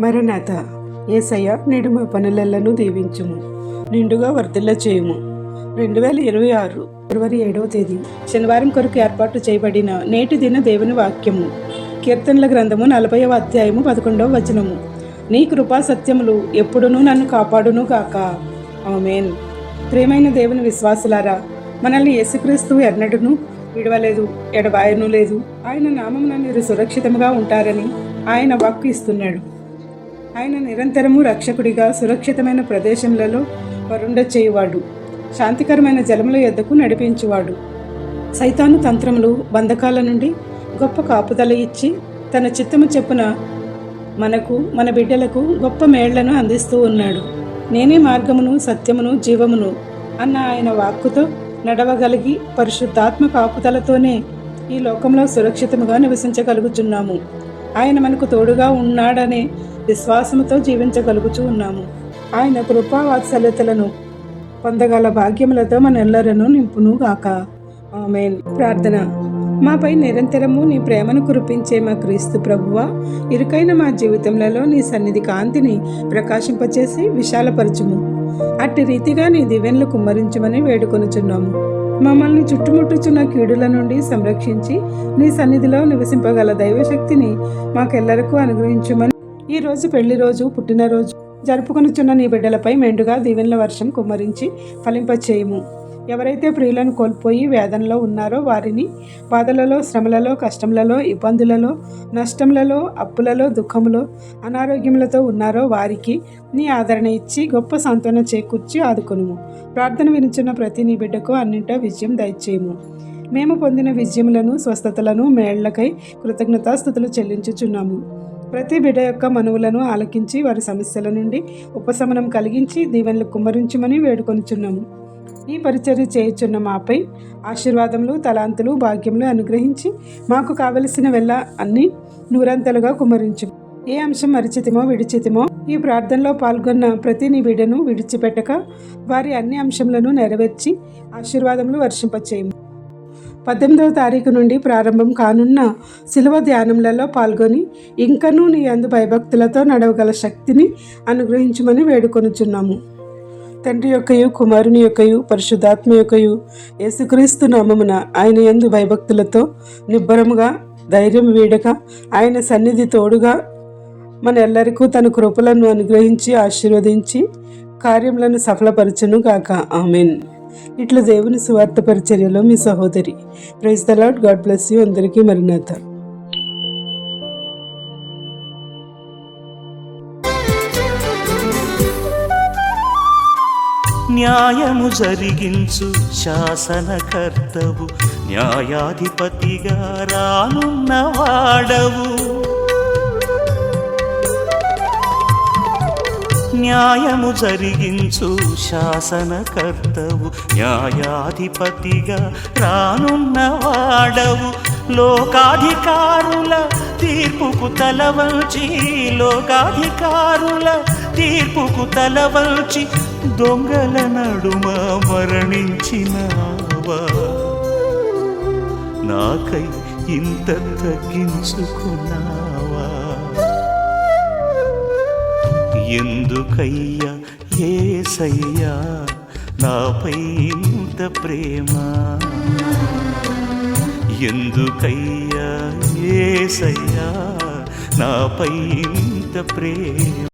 మరణాత ఏసయ్య నేడు మా పనులెల్లను దీవించుము నిండుగా వర్ధిల్ల చేయుము. రెండు వేల ఇరవై ఆరు ఫిబ్రవరి ఏడవ తేదీ శనివారం కొరకు ఏర్పాటు చేయబడిన నేటి దిన దేవుని వాక్యము. కీర్తనల గ్రంథము నలభైవ అధ్యాయము పదకొండవ వచనము. నీ కృపా సత్యములు ఎప్పుడునూ నన్ను కాపాడును గాక. ఆమెన్. ప్రియమైన దేవుని విశ్వాసులారా మనల్ని యేసుక్రీస్తు ఎన్నడూను విడవలేదు ఎడబాయను లేదు. ఆయన నామమున మీరు సురక్షితంగా ఉంటారని ఆయన వాక్కు ఇస్తున్నాడు. ఆయన నిరంతరము రక్షకుడిగా సురక్షితమైన ప్రదేశంలో వరుండ చేయువాడు శాంతికరమైన జలముల యొద్దకు నడిపించువాడు. సైతాను తంత్రములు బంధకాల నుండి గొప్ప కాపుదల ఇచ్చి తన చిత్తము చెప్పున మనకు మన బిడ్డలకు గొప్ప మేళ్ళను అందిస్తూ ఉన్నాడు. నేనే మార్గమును సత్యమును జీవమును అన్న ఆయన వాక్కుతో నడవగలిగి పరిశుద్ధాత్మ కాపుదలతోనే ఈ లోకంలో సురక్షితముగా నివసించగలుగుచున్నాము. ఆయన మనకు తోడుగా ఉన్నాడనే విశ్వాసముతో జీవించగలుగుచూ ఉన్నాము. ఆయన కృపా వాత్సల్యతలను పొందగల భాగ్యములతో మనెల్లరను నింపును గాక ఆమెన్. ప్రార్థన. మాపై నిరంతరము నీ ప్రేమను కురిపించే మా క్రీస్తు ప్రభువ ఇరుకైన మా జీవితంలో నీ సన్నిధి కాంతిని ప్రకాశింపచేసి విశాలపరచుము. అట్టి రీతిగా నీ దివెన్లు కుమ్మరించమని వేడుకొనుచున్నాము. మమ్మల్ని చుట్టుముట్టుచున్న కీడుల నుండి సంరక్షించి నీ సన్నిధిలో నివసింపగల దైవశక్తిని మాకెల్లరకు అనుగ్రహించమని ఈ రోజు పెళ్ళి రోజు పుట్టినరోజు జరుపుకొనుచున్న నీ బిడ్డలపై మెండుగా దీవెనల వర్షం కుమ్మరించి ఫలింపచేయము. ఎవరైతే ప్రియులను కోల్పోయి వేదనలో ఉన్నారో వారిని బాధలలో శ్రమలలో కష్టములలో ఇబ్బందులలో నష్టములలో అప్పులలో దుఃఖములో అనారోగ్యములతో ఉన్నారో వారికి నీ ఆదరణ ఇచ్చి గొప్ప సాంత్వన చేకూర్చి ఆదుకొనుము. ప్రార్థన వినిచున్న ప్రతి నీ బిడ్డకు అన్నింటా విజయం దయచేయము. మేము పొందిన విజయములను స్వస్థతలను మేళ్ళకై కృతజ్ఞతాస్థుతులు చెల్లించుచున్నాము. ప్రతి బిడ్డ యొక్క మనువులను ఆలకించి వారి సమస్యల నుండి ఉపశమనం కలిగించి దీవెనలు కుమ్మరించమని వేడుకొనుచున్నాము. ఈ పరిచర్య చేయుచున్న మాపై ఆశీర్వాదములు తలాంతులు భాగ్యములు అనుగ్రహించి మాకు కావలసిన వెళ్ళ అన్ని నూరంతలుగా కుమ్మరించు. ఏ అంశం మరిచితిమో విడిచితిమో ఈ ప్రార్థనలో పాల్గొన్న ప్రతి నీ బిడ్డను విడిచిపెట్టక వారి అన్ని అంశములను నెరవేర్చి ఆశీర్వాదములు వర్షింపచేయము. పద్దెనిమిదవ తారీఖు నుండి ప్రారంభం కానున్న శిలువ ధ్యానములలో పాల్గొని ఇంకనూ నీ అందు భయభక్తులతో నడవగల శక్తిని అనుగ్రహించమని వేడుకొనుచున్నాము. తండ్రి యొక్కయు కుమారుని యొక్కయు పరిశుద్ధాత్మ యొక్కయు యేసుక్రీస్తు నామమున ఆయన ఎందు భయభక్తులతో నిబ్బరముగా ధైర్యం వీడక ఆయన సన్నిధి తోడుగా మన ఎల్లరికూ తన కృపలను అనుగ్రహించి ఆశీర్వదించి కార్యములను సఫలపరచును గాక ఆమెన్. ఇట్లా దేవుని సువార్త పరిచర్యలో మీ సహోదరి. Praise the Lord God bless you అందరికీ మరినాథ న్యాయము జరిగించు శాసనకర్తవు. న్యాయాధిపతిగా రానున్నవాడవు న్యాయము జరిగించు శాసనకర్తవు న్యాయాధిపతిగా రానున్నవాడవు లోకాధికారుల తీర్పుకు తలవల్చి లోకాధికారుల తీర్పుకు తలవల్చి దొంగల నడుమ మరణించినావా? నాకై ఇంత తగ్గించుకున్నా ఎందుకయ్యా? ఏసయ్యా నాపై ఇంత ప్రేమ. ఎందుకయ్యా? ఏసయ్యా నాపై ఇంత ప్రేమ.